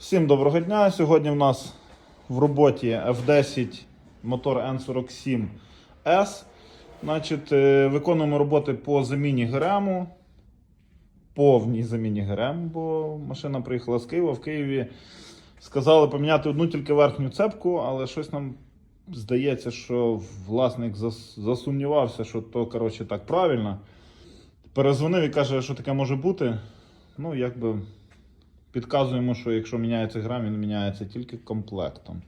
Всім доброго дня. Сьогодні в нас в роботі F10 мотор N47S. Значить, е, виконуємо роботи по заміні ГРМу. Повній заміні ГРМ, бо машина приїхала з Києва. В Києві сказали поміняти одну тільки верхню цепку, але щось нам здається, що власник засумнівався, що то коротше, так правильно. Перезвонив і каже, що таке може бути. Ну, якби підказуємо, що якщо міняється грам, він міняється тільки комплектом.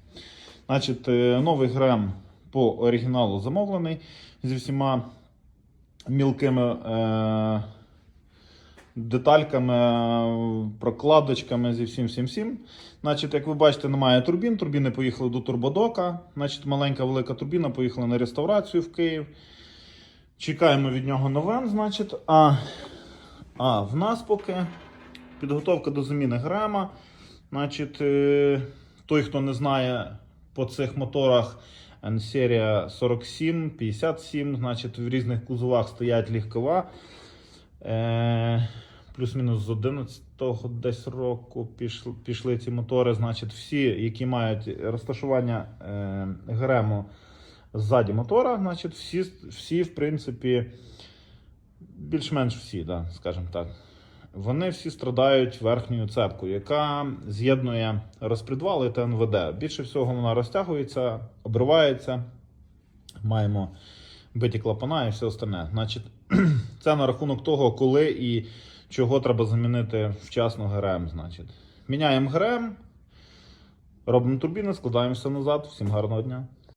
Значить, е, новий грам по оригіналу замовлений зі всіма мілкими е, детальками, прокладочками, зі всім всім всім. Значить, як ви бачите, немає турбін. Турбіни поїхали до турбодока. Значить, маленька велика турбіна поїхала на реставрацію в Київ. Чекаємо від нього новин, значить. А, а в нас поки підготовка до заміни грема. Значить, е, той, хто не знає, по цих моторах N-серія 47, 57, значить, в різних кузовах стоять легкова. Е, плюс-мінус з 11-го десь року пішли, пішли ці мотори. Значить, всі, які мають розташування е, грему ззаді мотора, значить, всі, всі, в принципі, більш-менш всі, да, скажімо так. Вони всі страдають верхньою цепкою, яка з'єднує розпредвали та НВД. Більше всього вона розтягується, обривається. Маємо биті клапана і все остальне. Значить, це на рахунок того, коли і чого треба замінити вчасно ГРМ. Значить, міняємо ГРМ, робимо турбіни, складаємося назад. Всім гарного дня.